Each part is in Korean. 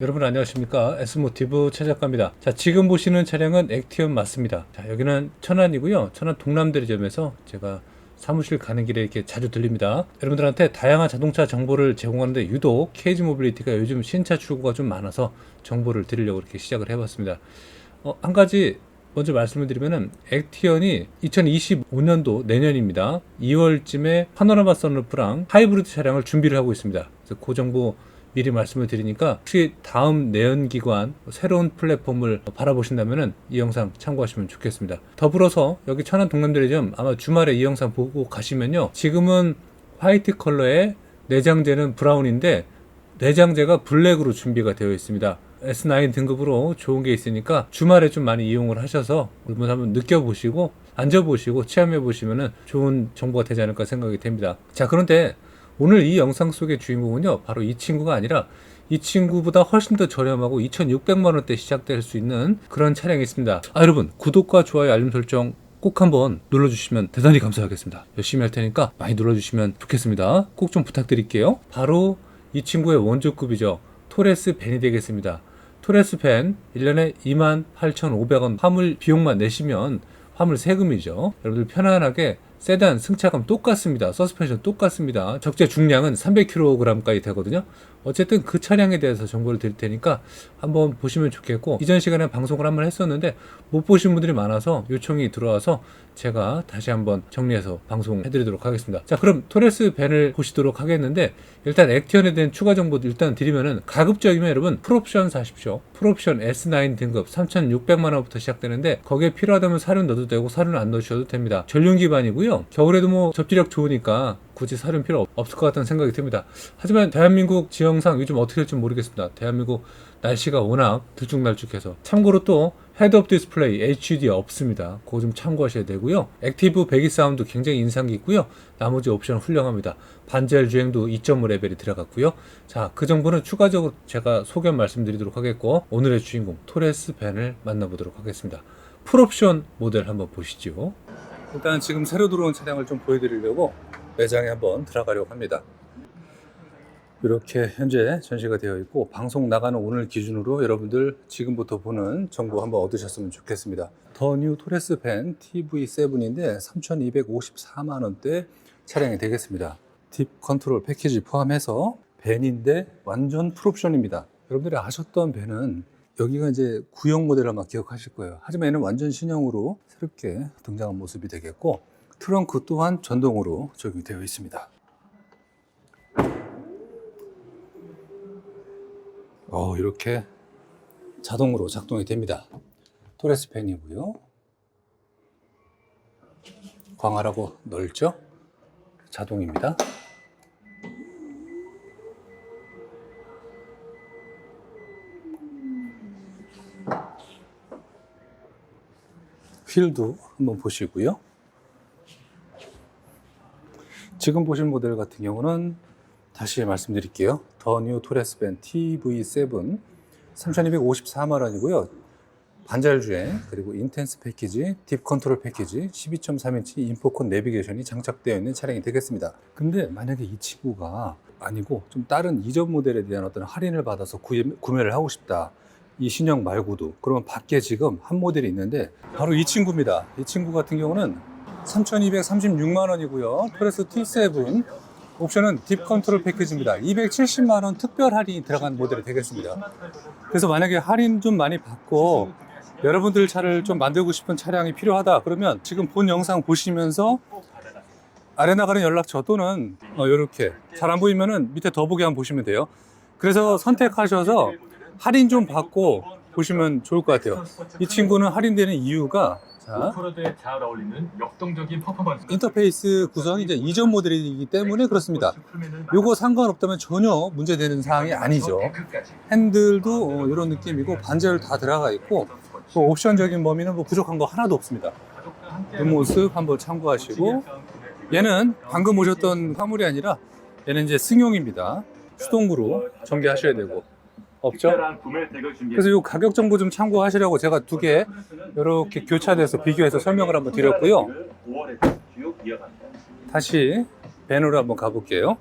여러분 안녕하십니까? S모티브 최작가입니다. 자 지금 보시는 차량은 액티엄 맞습니다. 자 여기는 천안이고요. 천안 동남대리점에서 제가 사무실 가는 길에 이렇게 자주 들립니다. 여러분들한테 다양한 자동차 정보를 제공하는데 유독 KG 모빌리티가 요즘 신차 출고가 좀 많아서 정보를 드리려고 이렇게 시작을 해봤습니다. 어, 한 가지 먼저 말씀을 드리면은 액티언이 2025년도 내년입니다. 2월쯤에 파노라마 선루프랑 하이브리드 차량을 준비를 하고 있습니다. 그래서 그 정보 미리 말씀을 드리니까 혹시 다음 내연기관 새로운 플랫폼을 바라보신다면 이 영상 참고하시면 좋겠습니다. 더불어서 여기 천안 동남대리점 아마 주말에 이 영상 보고 가시면요. 지금은 화이트 컬러의 내장재는 브라운인데 내장재가 블랙으로 준비가 되어 있습니다. S9 등급으로 좋은 게 있으니까 주말에 좀 많이 이용을 하셔서 한번 한번 느껴보시고 앉아보시고 체험해 보시면 좋은 정보가 되지 않을까 생각이 됩니다. 자, 그런데 오늘 이 영상 속의 주인공은요, 바로 이 친구가 아니라 이 친구보다 훨씬 더 저렴하고 2,600만 원대 시작될 수 있는 그런 차량이 있습니다. 아, 여러분, 구독과 좋아요, 알림 설정 꼭 한번 눌러주시면 대단히 감사하겠습니다. 열심히 할 테니까 많이 눌러주시면 좋겠습니다. 꼭 좀 부탁드릴게요. 바로 이 친구의 원조급이죠. 토레스 벤이 되겠습니다. 토레스 벤 1년에 28,500원 화물 비용만 내시면 화물 세금이죠. 여러분들 편안하게 세단 승차감 똑같습니다. 서스펜션 똑같습니다. 적재 중량은 300kg까지 되거든요. 어쨌든 그 차량에 대해서 정보를 드릴 테니까 한번 보시면 좋겠고 이전 시간에 방송을 한번 했었는데 못 보신 분들이 많아서 요청이 들어와서 제가 다시 한번 정리해서 방송해 드리도록 하겠습니다. 자, 그럼 토레스 벤을 보시도록 하겠는데 일단 액티언에 대한 추가 정보 일단 드리면은 가급적이면 여러분 풀옵션 사십시오. 풀옵션 S9 등급 3,600만 원부터 시작되는데 거기에 필요하다면 사륜 넣어도 되고 사륜 안 넣으셔도 됩니다. 전륜 기반이고요. 겨울에도 뭐 접지력 좋으니까 굳이 사륜 필요 없- 없을 것 같다는 생각이 듭니다. 하지만 대한민국 지형상 요즘 어떻게 될지 모르겠습니다. 대한민국 날씨가 워낙 들쭉날쭉해서 참고로 또 헤드업 디스플레이 HUD 없습니다. 그거 좀 참고하셔야 되고요. 액티브 배기 사운드 굉장히 인상 깊고요. 나머지 옵션 훌륭합니다. 반젤 주행도 2.5 레벨이 들어갔고요. 자, 그 정보는 추가적으로 제가 소견 말씀드리도록 하겠고 오늘의 주인공 토레스 벤을 만나보도록 하겠습니다. 풀옵션 모델 한번 보시죠. 일단 지금 새로 들어온 차량을 좀 보여드리려고 매장에 한번 들어가려고 합니다. 이렇게 현재 전시가 되어 있고 방송 나가는 오늘 기준으로 여러분들 지금부터 보는 정보 한번 얻으셨으면 좋겠습니다. 더 뉴 토레스 벤 TV7인데 3,254만 원대 차량이 되겠습니다. 딥 컨트롤 패키지 포함해서 벤인데 완전 풀옵션입니다. 여러분들이 아셨던 벤은 여기가 이제 구형 모델 아마 기억하실 거예요. 하지만 얘는 완전 신형으로 새롭게 등장한 모습이 되겠고 트렁크 또한 전동으로 적용되어 있습니다. 어, 이렇게 자동으로 작동이 됩니다. 토레스 펜이고요. 광활하고 넓죠? 자동입니다. 휠도 한번 보시고요. 지금 보신 모델 같은 경우는 다시 말씀드릴게요. 더 뉴 토레스 벤 TV7 3,254만 원이고요. 반절 주행 그리고 인텐스 패키지, 딥 컨트롤 패키지, 12.3인치 인포콘 내비게이션이 장착되어 있는 차량이 되겠습니다. 근데 만약에 이 친구가 아니고 좀 다른 이전 모델에 대한 어떤 할인을 받아서 구매, 구매를 하고 싶다. 이 신형 말고도 그러면 밖에 지금 한 모델이 있는데 바로 이 친구입니다. 이 친구 같은 경우는 3,236만 원이고요. 토레스 T7 옵션은 딥 컨트롤 패키지입니다. 270만 원 특별 할인이 들어간 모델이 되겠습니다. 그래서 만약에 할인 좀 많이 받고 여러분들 차를 좀 만들고 싶은 차량이 필요하다 그러면 지금 본 영상 보시면서 아래 나가는 연락처 또는 이렇게 잘 안 보이면은 밑에 더보기 한번 보시면 돼요. 그래서 선택하셔서 할인 좀 받고 보시면 좋을 것 같아요. 이 친구는 할인되는 이유가 자, 잘 어울리는 역동적인 퍼포먼스. 인터페이스 구성이 이제 이전 모델이기 때문에 그렇습니다. 요거 상관없다면 전혀 문제되는 사항이 아니죠. 핸들도 어, 이런 느낌이고 반절 다 들어가 있고 뭐 옵션적인 범위는 뭐 부족한 거 하나도 없습니다. 이 모습 한번 참고하시고 얘는 방금 오셨던 화물이 아니라 얘는 이제 승용입니다. 수동구로 전개하셔야 되고 없죠? 그래서 이 가격 정보 좀 참고하시라고 제가 두 개 이렇게 교차돼서 비교해서 설명을 한번 드렸고요. 다시 벤으로 한번 가볼게요.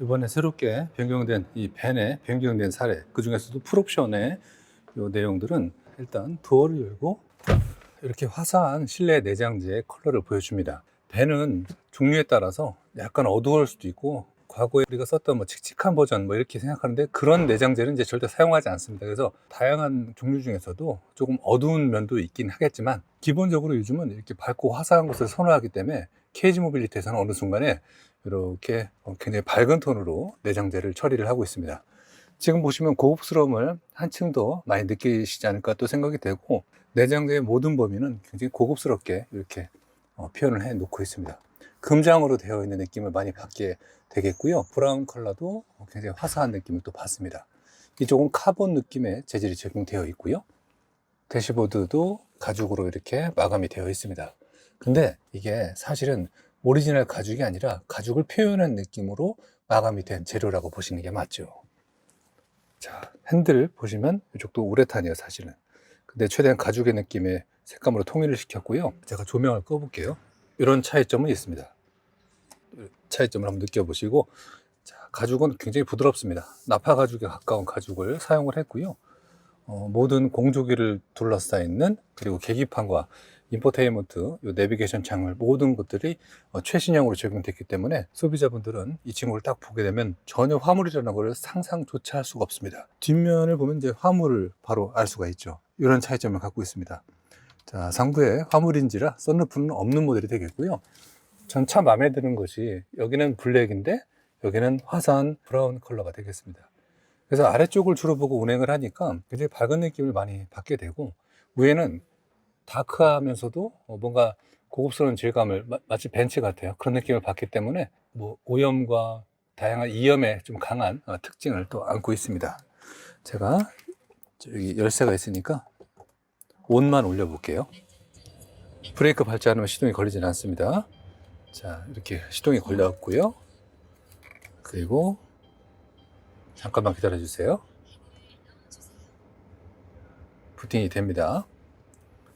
이번에 새롭게 변경된 이 벤에 변경된 사례 그 중에서도 풀옵션의 요 내용들은 일단 도어를 열고 이렇게 화사한 실내 내장재의 컬러를 보여줍니다. 벤은 종류에 따라서 약간 어두울 수도 있고 과거에 우리가 썼던 뭐 칙칙한 버전 뭐 이렇게 생각하는데 그런 내장재는 이제 절대 사용하지 않습니다. 그래서 다양한 종류 중에서도 조금 어두운 면도 있긴 하겠지만 기본적으로 요즘은 이렇게 밝고 화사한 것을 선호하기 때문에 케이지 모빌리티에서는 어느 순간에 이렇게 굉장히 밝은 톤으로 내장재를 처리를 하고 있습니다. 지금 보시면 고급스러움을 한층 더 많이 느끼시지 않을까 또 생각이 되고 내장재의 모든 범위는 굉장히 고급스럽게 이렇게 어, 표현을 해 놓고 있습니다. 금장으로 되어 있는 느낌을 많이 받게 되겠고요. 브라운 컬러도 굉장히 화사한 느낌을 또 받습니다. 이쪽은 카본 느낌의 재질이 적용되어 있고요. 대시보드도 가죽으로 이렇게 마감이 되어 있습니다. 근데 이게 사실은 오리지널 가죽이 아니라 가죽을 표현한 느낌으로 마감이 된 재료라고 보시는 게 맞죠. 자, 핸들 보시면 이쪽도 우레탄이에요, 사실은. 근데 최대한 가죽의 느낌의 색감으로 통일을 시켰고요. 제가 조명을 꺼볼게요. 이런 차이점은 있습니다. 차이점을 한번 느껴보시고, 자, 가죽은 굉장히 부드럽습니다. 나파 가죽에 가까운 가죽을 사용을 했고요. 어, 모든 공조기를 둘러싸있는 그리고 계기판과 인포테인먼트, 요 내비게이션 창을 모든 것들이 어, 최신형으로 적용됐기 때문에 소비자분들은 이 친구를 딱 보게 되면 전혀 화물이라는 것을 상상조차 할 수가 없습니다. 뒷면을 보면 이제 화물을 바로 알 수가 있죠. 이런 차이점을 갖고 있습니다. 자, 상부에 화물인지라 썬루프는 없는 모델이 되겠고요. 전참 마음에 드는 것이 여기는 블랙인데 여기는 화사한 브라운 컬러가 되겠습니다. 그래서 아래쪽을 주로 보고 운행을 하니까 굉장히 밝은 느낌을 많이 받게 되고 위에는 다크하면서도 어, 뭔가 고급스러운 질감을 마, 마치 벤츠 같아요. 그런 느낌을 받기 때문에 뭐 오염과 다양한 이염에 좀 강한 어, 특징을 또 안고 있습니다. 제가 여기 열쇠가 있으니까 온만 올려볼게요. 브레이크 않으면 시동이 걸리지는 않습니다. 자, 이렇게 시동이 걸렸고요. 그리고 잠깐만 기다려 주세요. 부팅이 됩니다.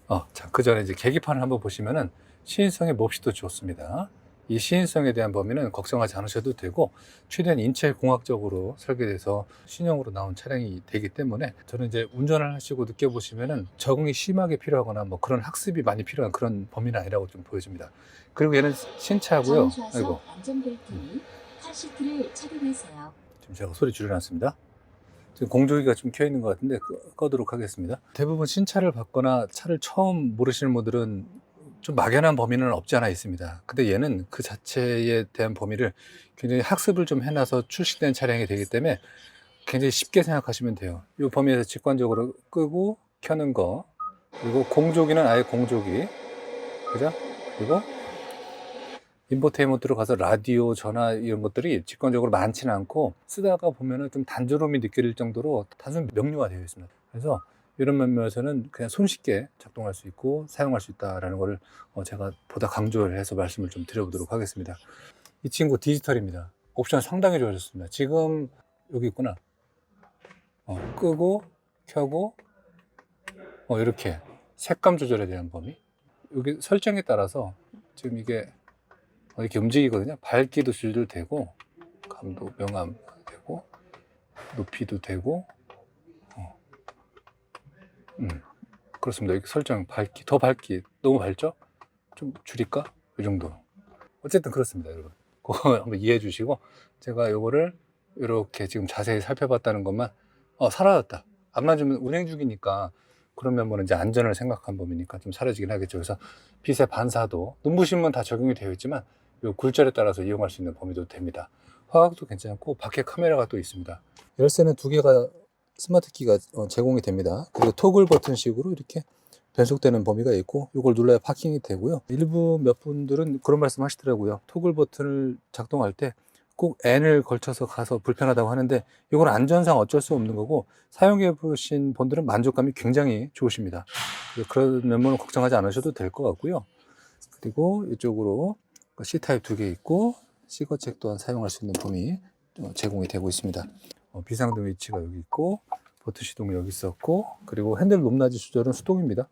어, 자, 그 전에 이제 계기판을 한번 보시면은 시인성의 몹시도 좋습니다. 이 시인성에 대한 범위는 걱정하지 않으셔도 되고 최대한 인체 공학적으로 설계돼서 신형으로 나온 차량이 되기 때문에 저는 이제 운전을 하시고 느껴보시면은 적응이 심하게 필요하거나 뭐 그런 학습이 많이 필요한 그런 범위는 아니라고 좀 보여집니다. 그리고 얘는 신차고요. 아이고, 안전벨트를 카시트를 착용하세요. 지금 제가 소리 줄여놨습니다. 지금 공조기가 좀 켜 있는 것 같은데 끄- 꺼도록 하겠습니다. 대부분 신차를 받거나 차를 처음 모르시는 분들은 좀 막연한 범위는 없지 않아 있습니다. 근데 얘는 그 자체에 대한 범위를 굉장히 학습을 좀 해놔서 출시된 차량이 되기 때문에 굉장히 쉽게 생각하시면 돼요. 이 범위에서 직관적으로 끄고 켜는 거 그리고 공조기는 아예 공조기 그죠? 그리고 인포테인먼트로 가서 라디오, 전화 이런 것들이 직관적으로 많지는 않고 쓰다가 보면은 좀 단조로움이 느껴질 정도로 단순 명료화되어 있습니다. 그래서 이런 면에서는 그냥 손쉽게 작동할 수 있고 사용할 수 있다라는 거를 어, 제가 보다 강조를 해서 말씀을 좀 드려보도록 하겠습니다. 이 친구 디지털입니다. 옵션 상당히 좋아졌습니다. 지금 여기 있구나. 어, 끄고 켜고 어, 이렇게 색감 조절에 대한 범위. 여기 설정에 따라서 지금 이게 어, 이렇게 움직이거든요. 밝기도 줄줄되고 감도 명암 되고 높이도 되고 어. 음, 그렇습니다. 이렇게 설정 밝기 더 밝기 너무 밝죠? 좀 줄일까? 이 정도. 어쨌든 그렇습니다, 여러분. 그거 한번 이해해 주시고 제가 요거를 이렇게 지금 자세히 살펴봤다는 것만 어 사라졌다. 앞만 주면 운행 중이니까 그러면 뭐 이제 안전을 생각한 범위니까 좀 사라지긴 하겠죠. 그래서 빛의 반사도 눈부심은 다 적용이 되어 있지만 요 굴절에 따라서 이용할 수 있는 범위도 됩니다. 화각도 괜찮고 밖에 카메라가 또 있습니다. 열쇠는 두 개가 스마트 키가 어, 제공이 됩니다. 그리고 토글 버튼식으로 이렇게 변속되는 범위가 있고 이걸 눌러야 파킹이 되고요. 일부 몇 분들은 그런 말씀 하시더라고요. 토글 버튼을 작동할 때 꼭 N을 걸쳐서 가서 불편하다고 하는데 이건 안전상 어쩔 수 없는 거고 사용해 보신 분들은 만족감이 굉장히 좋으십니다. 그런 면모는 걱정하지 않으셔도 될 것 같고요. 그리고 이쪽으로 C타입 두 개 있고 C거책 또한 사용할 수 있는 범위 어, 제공이 되고 있습니다. 어, 비상등 위치가 여기 있고 버튼 시동이 여기 있었고 그리고 핸들 높낮이 조절은 수동입니다.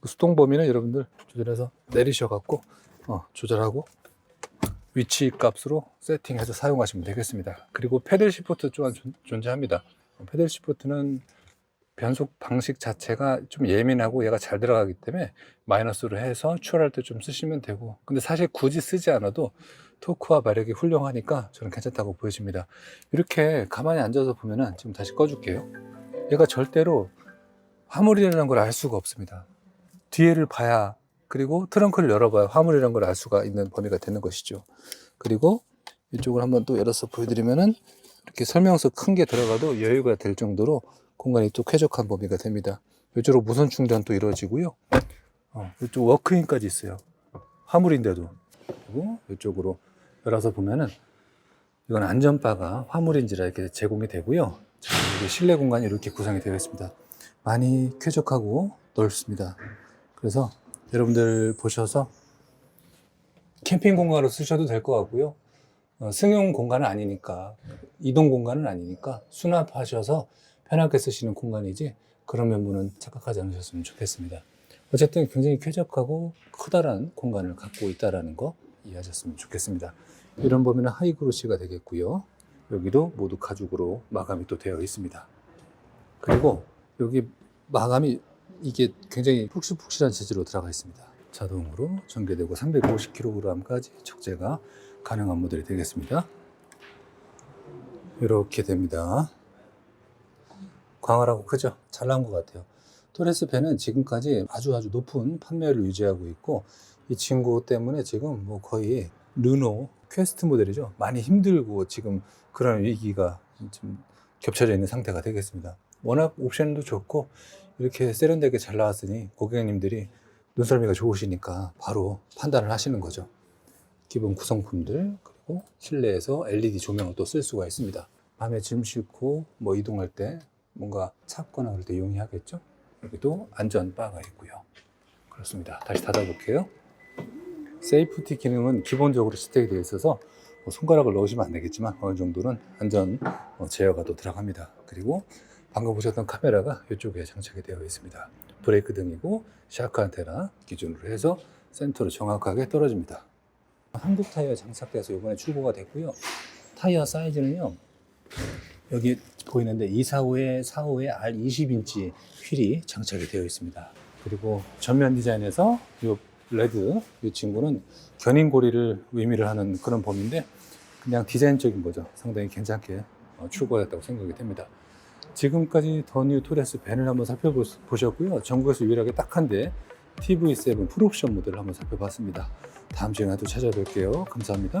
그 수동 범위는 여러분들 조절해서 내리셔 갖고 어, 조절하고 위치 값으로 세팅해서 사용하시면 되겠습니다. 그리고 패들 시프트 또한 존- 존재합니다. 패들 시프트는 변속 방식 자체가 좀 예민하고 얘가 잘 들어가기 때문에 마이너스로 해서 추월할 때 좀 쓰시면 되고 근데 사실 굳이 쓰지 않아도 토크와 마력이 훌륭하니까 저는 괜찮다고 보여집니다. 이렇게 가만히 앉아서 보면은 지금 다시 꺼줄게요. 얘가 절대로 화물이라는 걸 알 수가 없습니다. 뒤에를 봐야 그리고 트렁크를 열어봐야 화물이라는 걸 알 수가 있는 범위가 되는 것이죠. 그리고 이쪽을 한번 또 열어서 보여드리면은 이렇게 설명서 큰 게 들어가도 여유가 될 정도로 공간이 또 쾌적한 범위가 됩니다. 이쪽으로 무선 충전도 이루어지고요. 어, 이쪽 워크인까지 있어요. 화물인데도. 그리고 이쪽으로 열어서 보면은 이건 안전바가 화물인지라 이렇게 제공이 되고요. 자, 여기 실내 공간이 이렇게 구성이 되어 있습니다. 많이 쾌적하고 넓습니다. 그래서 여러분들 보셔서 캠핑 공간으로 쓰셔도 될 것 같고요. 어, 승용 공간은 아니니까 이동 공간은 아니니까 수납하셔서 편하게 쓰시는 공간이지 그런 면모는 착각하지 않으셨으면 좋겠습니다. 어쨌든 굉장히 쾌적하고 커다란 공간을 갖고 있다라는 거 이해하셨으면 좋겠습니다. 이런 범위는 하이그로시가 되겠고요. 여기도 모두 가죽으로 마감이 또 되어 있습니다. 그리고 여기 마감이 이게 굉장히 푹실푹실한 재질로 들어가 있습니다. 자동으로 전개되고 350kg까지 적재가 가능한 모델이 되겠습니다. 이렇게 됩니다. 광활하고 크죠? 잘 나온 것 같아요. 토레스 펜은 지금까지 아주 아주 높은 판매율을 유지하고 있고 이 친구 때문에 지금 뭐 거의 르노 퀘스트 모델이죠. 많이 힘들고 지금 그런 위기가 좀 겹쳐져 있는 상태가 되겠습니다. 워낙 옵션도 좋고 이렇게 세련되게 잘 나왔으니 고객님들이 눈썰미가 좋으시니까 바로 판단을 하시는 거죠. 기본 구성품들 그리고 실내에서 LED 조명을 또 쓸 수가 있습니다. 밤에 짐 싣고 뭐 이동할 때 뭔가 찾거나 그럴 때 용이하겠죠. 여기도 안전 바가 있고요. 그렇습니다. 다시 닫아볼게요. 세이프티 기능은 기본적으로 지택이 되어 있어서 뭐 손가락을 넣으시면 안 되겠지만 어느 정도는 안전 어, 제어가 또 들어갑니다. 그리고 방금 보셨던 카메라가 이쪽에 장착이 되어 있습니다. 브레이크 등이고 샤크 안테나 기준으로 해서 센터로 정확하게 떨어집니다. 한국 타이어 장착돼서 이번에 출고가 됐고요. 타이어 사이즈는요. 여기 보이는데 245에 45에 R20인치 휠이 장착이 되어 있습니다. 그리고 전면 디자인에서 이 레드 이 친구는 견인고리를 의미를 하는 그런 범위인데 그냥 디자인적인 거죠. 상당히 괜찮게 어, 출고했다고 생각이 됩니다. 지금까지 더뉴 토레스 벤을 한번 살펴보셨고요. 전국에서 유일하게 딱 한 대 TV7 풀옵션 모델을 한번 살펴봤습니다. 다음 시간에 또 찾아뵐게요. 감사합니다.